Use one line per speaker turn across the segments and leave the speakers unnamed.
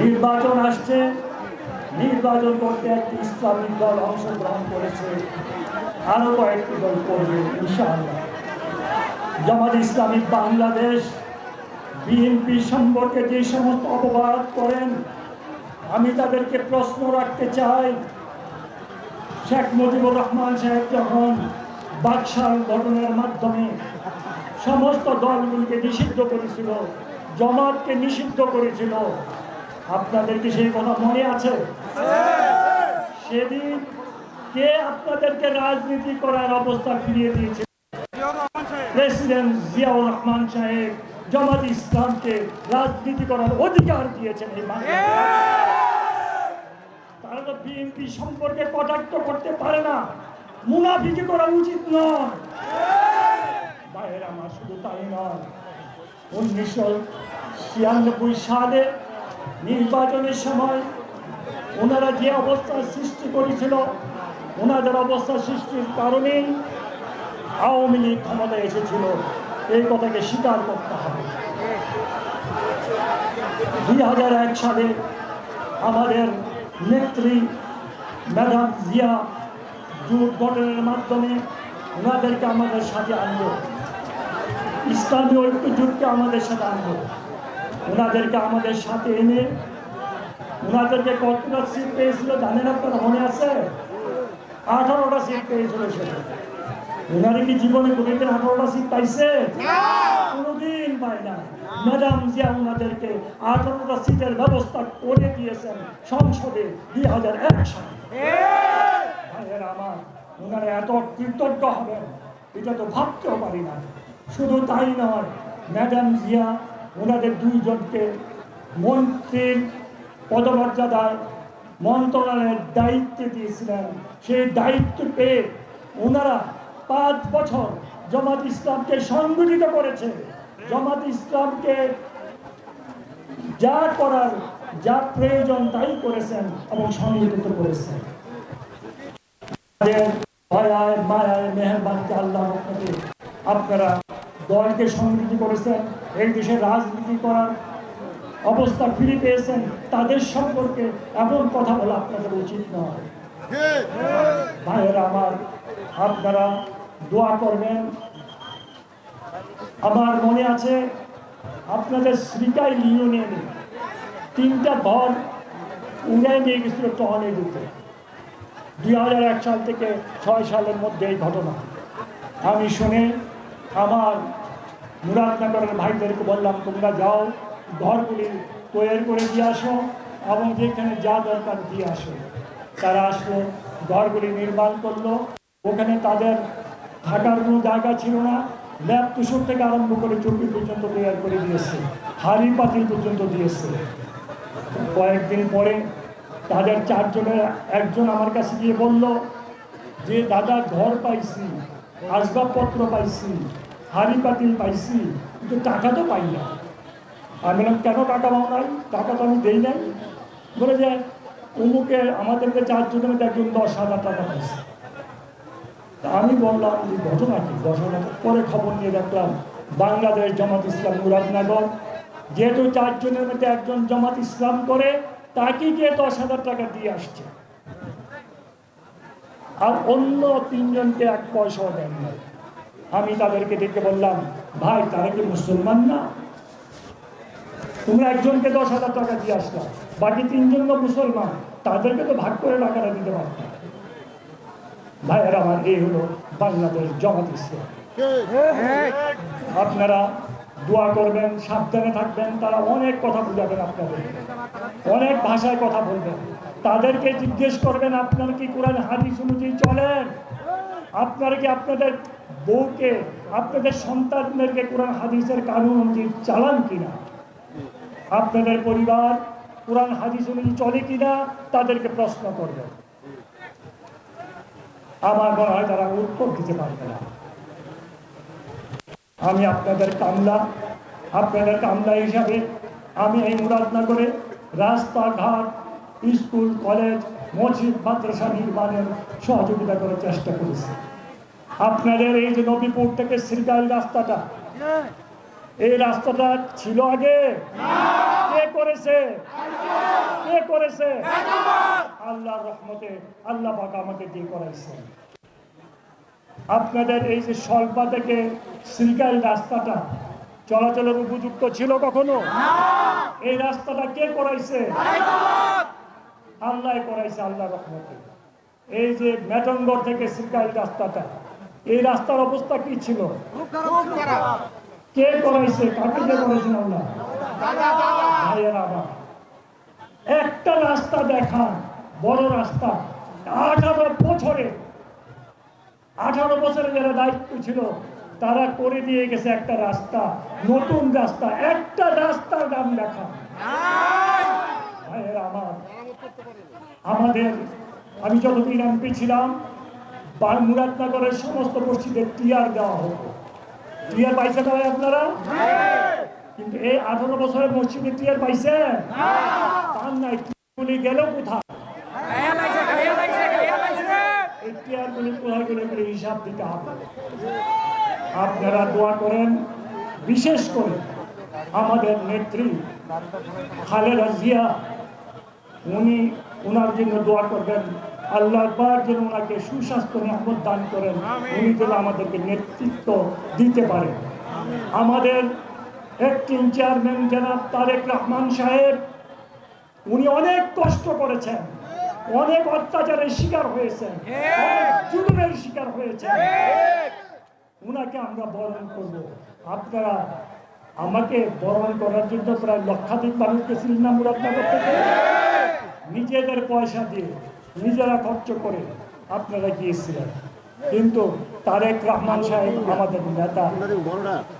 নির্বাচন আসছে। নির্বাচন করতে একটি ইসলামিক দল অংশগ্রহণ করেছে। আরও কয়েকটি দল করবে, ইনশাআল্লাহ। জামাত ইসলামিক বাংলাদেশ বিএনপি সম্পর্কে যে সমস্ত অপবাদ করেন, আমি তাদেরকে প্রশ্ন রাখতে চাই। শেখ মুজিবুর রহমান সাহেব যখন বাকশাল গঠনের মাধ্যমে সমস্ত দলগুলিকে নিষিদ্ধ করেছিল, জমাতকে নিষিদ্ধ করেছিল আপনাদের কি সেই কথা মনে আছে? সেদিন কে আপনাদেরকে রাজনীতি করার অবস্থা ফিরিয়ে দিয়েছে? প্রেসিডেন্ট জিয়াউর রহমান সাহেব জামাত ইসলামকে রাজনীতি করার অধিকার দিয়েছেন এই তারা তো বিএনপি সম্পর্কে কটাক্ষ করতে পারে না। মুনাফিকি করা উচিত নয়। বাইরে আমার শুধু তাই নয়। উনিশশো ছিয়ানব্বই সালে নির্বাচনের সময় ওনারা যে অবস্থার সৃষ্টি করেছিল, ওনাদের অবস্থা সৃষ্টির কারণেই আওয়ামী লীগ ক্ষমতায় এসেছিল। এই কথাকে স্বীকার করতে হবে। দুই হাজার এক সালে আমাদের নেত্রী ম্যাডাম জিয়া গঠনের মাধ্যমে ওনাদেরকে আমাদের সাথে আনব ইসলামী ঐক্য জোটকে আমাদের সাথে আনব ওনাদেরকে আমাদের সাথে এনে ওনাদেরকে কতটা সিট পেয়েছিল জানেন আপনারা মনে আছে? আঠারোটা সিট পেয়েছিল সেটা। ওনারা কি জীবনে কোনোদিন আঠারোটা সিট পাইছে? কোনোদিন পায় না ম্যাডাম জিয়া ওনাদেরকে আঠারোটা সিটের ব্যবস্থা করে দিয়েছেন সংসদে দুই হাজার এক সালে। ভাইয়েরা আমার ওনারা এত কৃতজ্ঞ হবেন এটা তো ভাবতেও পারি না শুধু তাই নয় ম্যাডাম জিয়া ওনাদের দুইজনকে মন্ত্রীর পদমর্যাদায় মন্ত্রণালয়ের দায়িত্বে দিয়েছিলেন। সেই দায়িত্ব পেয়ে ওনারা পাঁচ বছর জামাত ইসলামকে সংগঠিত করেছে। জামাত ইসলামকে যা করার, যা প্রয়োজন তাই করেছেন এবং সংগঠিত করেছেন। আল্লাহ আপনারা দলকে সংগঠিত করেছেন এই দেশে রাজনীতি করার অবস্থা ফিরে পেয়েছেন তাদের সম্পর্কে এমন কথা বলা আপনাদের উচিত নয়। ভাইয়েরা আমার, আপনারা দোয়া করবেন। আমার মনে আছে আপনাদের শ্রীকাই ইউনিয়নে তিনটা ঘর উড়ে নিয়ে গেছিল টহনে দিতে। দুই হাজার এক সাল থেকে ছয় সালের মধ্যে এই ঘটনা। আমি শুনে আমার মুরাদনগরের ভাইদেরকে বললাম, তোমরা যাও, ঘরগুলি তৈরি করে দিয়ে আসো এবং যেখানে যা দরকার দিয়ে আসো। তারা আসলো, ঘরগুলি নির্মাণ করল। ওখানে তাদের থাকার কোনো জায়গা ছিল না। ল্যাব তুষর থেকে আরম্ভ করে চুপি পর্যন্ত তৈরি করে দিয়েছে। হাড়ি পাতিল পর্যন্ত দিয়েছে। কয়েকদিন পরে তাদের চারজনের একজন আমার কাছে গিয়ে বলল, যে দাদা, ঘর পাইছি, আসবাবপত্র পাইছি হাড়ি পাতিল পাইছি, কিন্তু টাকা তো পাই না। আমি বললাম, কেন টাকা পাও নাই? টাকা তো আমি দেই নাই। বলে যে, অমুকে আমাদেরকে চারজনের মধ্যে একজন দশ হাজার টাকা পাইছে। তা আমি বললাম যে ঘটনা কি? ঘটনা পরে খবর নিয়ে দেখলাম, বাংলাদেশ জামাত ইসলাম মুরাদনগর। যেহেতু চারজনের মধ্যে একজন জামাত ইসলাম করে, তাকে গিয়ে দশ হাজার টাকা দিয়ে আসছে। আর অন্য তিনজনকে এক পয়সাও দেন নাই। আমি তাদেরকে ডেকে বললাম, ভাই, তারা কি মুসলমান না? তোমরা একজনকে দশ হাজার টাকা দিয়ে আসলাম বাকি তিনজন মুসলমান, তাদেরকে তো ভাগ করে টাকাটা দিতে পারতাম। ভাইয়ের আমার এই হলো বাংলাদেশ জমাত ইসলাম। আপনারা দোয়া করবেন, সাবধানে থাকবেন, তারা অনেক কথা বুঝাবেন আপনাদের। অনেক ভাষায় কথা বলবেন। তাদেরকে জিজ্ঞেস করবেন, আপনার কি কোরআন, হাদিস অনুযায়ী চলেন আপনারা কি আপনাদের বউকে, আপনাদের সন্তানদেরকে কোরআন, হাদিসের কানুন অনুযায়ী চালান কিনা? আপনাদের পরিবার কোরআন, হাদিস অনুযায়ী চলে কিনা? তাদেরকে প্রশ্ন করবেন। আমার মনে হয় তারা উত্তর দিতে পারবে না। আমি আপনাদের কামলা আপনাদের কামলা হিসাবে আমি এই মুরাদনগরে রাস্তাঘাট, স্কুল, কলেজ মসজিদ, মাদ্রাসা নির্মাণের সহযোগিতা করার চেষ্টা করেছি। আপনাদের এই যে নবীপুর থেকে শ্রীকাল রাস্তাটা, এই রাস্তাটা ছিল আগে? কে করেছে? কে করেছে? আল্লাহর রহমতে আল্লাহ আমাকে দিয়ে করাইছে আপনাদের এই যে স্বল্পা থেকে সিলকাল রাস্তাটা চলাচলের উপযুক্ত ছিল কখনো? এই রাস্তাটা কে করাইছে? আল্লাহ করাইছে আল্লাহ রহমতে। এই যে মেটনগর থেকে সিলকাল রাস্তাটা, এই রাস্তার অবস্থা কি ছিল? কে করাইছে? কাকে করেছেন আল্লাহ? একটা রাস্তা দেখান বড় রাস্তা। আঠারো বছরে আঠারো বছরে যারা দায়িত্ব ছিল, তারা করে দিয়ে গেছে একটা রাস্তা, নতুন রাস্তা। একটা রাস্তার নাম দেখা ভাইয়ের আমার আমাদের আমি যতদিন এমপি ছিলাম মুরাদনগরের সমস্ত মসজিদে টিয়ার দেওয়া হতো। টিয়ার পাইছে ভাই আপনারা? কিন্তু এই আঠারো বছরের মসজিদে টিয়ার পাইছেন? পান নাই টিয়ারগুলি গেল কোথায়? এই টিয়ারগুলি কোথায় গেলে এগুলি হিসাব দিতে হবে? আপনারা দোয়া করেন বিশেষ করে আমাদের নেত্রী খালেদা জিয়া উনি ওনার জন্য দোয়া করবেন। আল্লাহ পাক যেন ওনাকে সুস্বাস্থ্য নিয়ামত দান করেন। উনি যেন আমাদেরকে নেতৃত্ব দিতে পারেন আমাদের অ্যাক্টিং চেয়ারম্যান জনাব তারেক রহমান সাহেব উনি অনেক কষ্ট করেছেন। অনেক অত্যাচারের শিকার হয়েছেন। জুলুমের শিকার হয়েছেন। উনাকে আমরা বরণ করব। আপনারা আমাকে বরণ করার জন্য প্রায় লক্ষাধিক মানুষ গেছিলেন না মুরাদনগর থেকে নিজেদের পয়সা দিয়ে নিজেরা খরচ করে আপনারা গিয়েছিলেন। কিন্তু তারেক রহমান সাহেব আমাদের নেতা।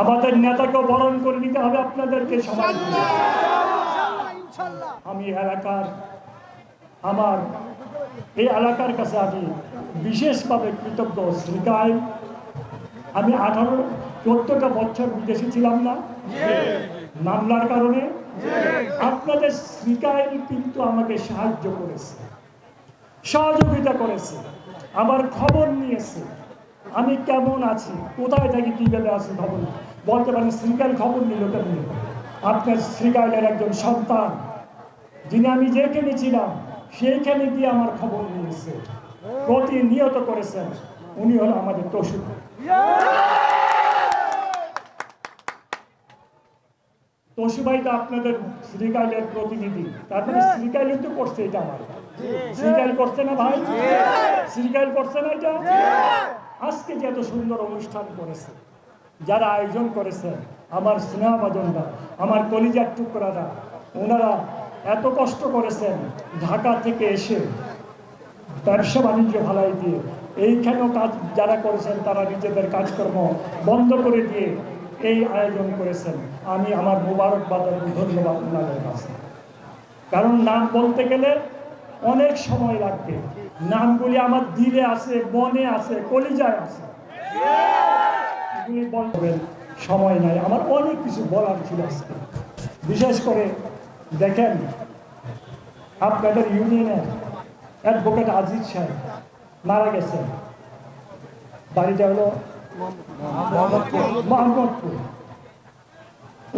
আমাদের নেতাকে বরণ করে নিতে হবে আপনাদেরকে সবাই। আমি এলাকার আমার এই এলাকার কাছে আমি বিশেষভাবে কৃতজ্ঞ শ্রীকায় আমি আঠারো চোদ্দটা বছর বিদেশে ছিলাম না। মামলার কারণে আপনাদের শ্রীকাইল কিন্তু আমাকে সাহায্য করেছে, সহযোগিতা করেছে আমার খবর নিয়েছে। আমি কেমন আছি? কোথায় থাকি, কীভাবে আছি খবর? বলতে পারেন, শ্রীকাইল খবর নিল কেমনি? আপনার শ্রীকাইলের একজন সন্তান, যিনি আমি যেখানে ছিলাম, সেইখানে গিয়ে আমার খবর নিয়েছে। প্রতিনিয়ত করেছেন, উনি হলো আমাদের তসু তসুভাই তো আপনাদের শ্রীকাইলের প্রতিনিধি। তারপরে শ্রীকাইল তো করছে এটা আমার। শ্রীকাইল করছে না ভাই? শ্রীকাইল করছে না এটা? আজকে যে এত সুন্দর অনুষ্ঠান করেছে যারা আয়োজন করেছে আমার স্নেহবাদনরা আমার কলিজার টুকরারা ওনারা এত কষ্ট করেছেন ঢাকা থেকে এসে ব্যবসা বাণিজ্য ভালাই দিয়ে। এইখানেও কাজ যারা করেছেন তারা নিজেদের কাজকর্ম বন্ধ করে দিয়ে এই আয়োজন করেছেন। আমি আমার মোবারকবাদ এবং ধন্যবাদ ওনাদের কাছে। কারণ নাম বলতে গেলে অনেক সময় লাগবে। নামগুলি আমার দিলে আছে, মনে আছে, কলিজায় আছে। সময় নাই। আমার অনেক কিছু বলার ছিল আজকে। বিশেষ করে দেখেন, আপনাদের ইউনিয়নের অ্যাডভোকেট আজিজ সাহেব মারা গেছেন। বাড়িটা হলো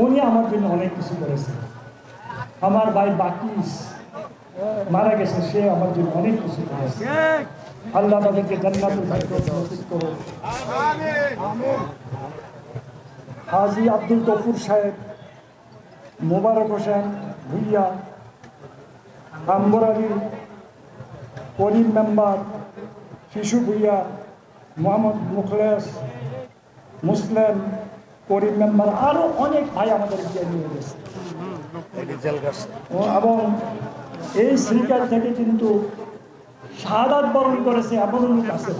উনি আমার জন্য অনেক কিছু করেছেন। আমার ভাই বাকিস মারা গেছে, সে আমার জন্য অনেক কিছু করেছে। আল্লাহ তাদেরকে হাজি আব্দুল গফুর সাহেব, মোবারক হোসেন ভুইয়া আম্বর আলী করিম মেম্বার, শিশু ভুইয়া মোহাম্মদ মুখলেস, মুসলিম করিম মেম্বার আরও অনেক ভাই আমাদের এবং এই শ্রীকার থেকে কিন্তু শাহাদাত বরণ করেছে এমন লোক আছে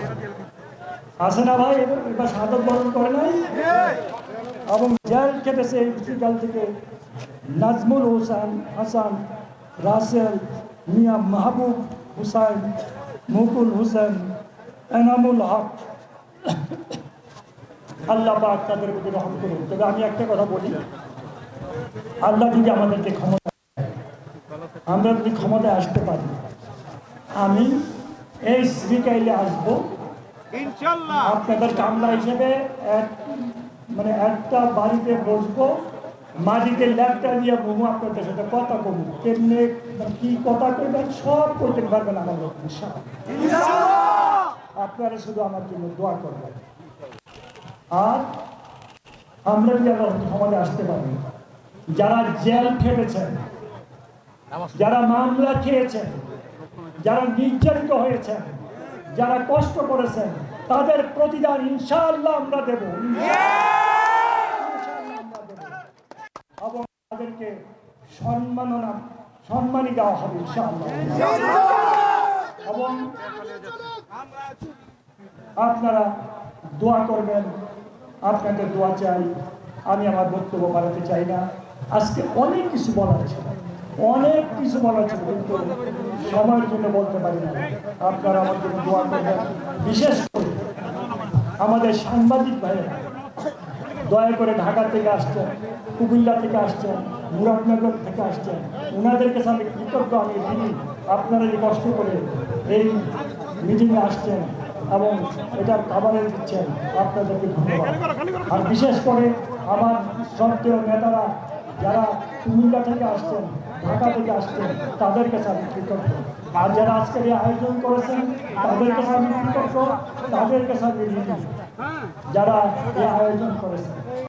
আছে না ভাই? এবার শাহাদাত বরণ করে নাই? এবং জেল কেটেছে এই শ্রীকাল থেকে নাজমুল হোসেন, হাসান, রাসেল, মিয়া মাহবুব হুসাইন মুকুল হোসেন এনামুল হক। আল্লাহ পাক তাদের প্রতি রহম করুন। তবে আমি একটা কথা বলি আল্লাহ যদি আমাদেরকে ক্ষমতা আমরা যদি ক্ষমতায় আসতে পারি আমি এই শ্রীকাইলে আসব। আপনাদের কামলা হিসেবে এক মানে একটা বাড়িতে বসবো মাটিতে ল্যাপটা দিয়ে মোমো আপনাদের সাথে কথা কমু কেমনে কি কথা কইবেন সব করতে পারবেন আমার লোক আপনারা শুধু আমার জন্য দোয়া করবেন। আর আমরা যেন সমাজে আসতে পারি। যারা জেল খেটেছেন, যারা মামলা খেয়েছেন, যারা নির্যাতিত হয়েছেন, যারা কষ্ট করেছেন, তাদের প্রতিদান ইনশাআল্লাহ আমরা দেব। ইনশাআল্লাহ আমরা দেব। এবং তাদেরকে সম্মাননা সম্মানই দেওয়া হবে ইনশাআল্লাহ। এবং আপনারা দোয়া করবেন আপনাদের দোয়া চাই, আমি আমার বক্তব্য বাড়াতে চাই না। আজকে অনেক কিছু বলার ছিল, অনেক কিছু বলার ছিল, কিন্তু সময়ের জন্য বলতে পারি না। আপনারা আমার জন্য দোয়া করবেন, বিশেষ করে আমাদের সাংবাদিক ভাইয়েরা। দয়া করে ঢাকা থেকে আসছেন, কুমিল্লা থেকে আসছেন, মুরাদনগর থেকে আসছেন ওনাদের কাছে আমি কৃতজ্ঞ আমি ঋণী। আপনারা যে কষ্ট করে এই মিটিংয়ে আসছেন এবং এটার খাবারে দিচ্ছেন, আপনাদেরকে ধন্যবাদ। আর বিশেষ করে আমার শ্রদ্ধেয় নেতারা যারা কুমিল্লা থেকে আসছেন, ঢাকা থেকে আসছেন তাদের কাছে আমি কৃতজ্ঞ। আর যারা আজকের এই আয়োজন করেছেন তাদের কাছে আমি কৃতজ্ঞ তাদের কাছে আমি যারা এই আয়োজন করেছেন।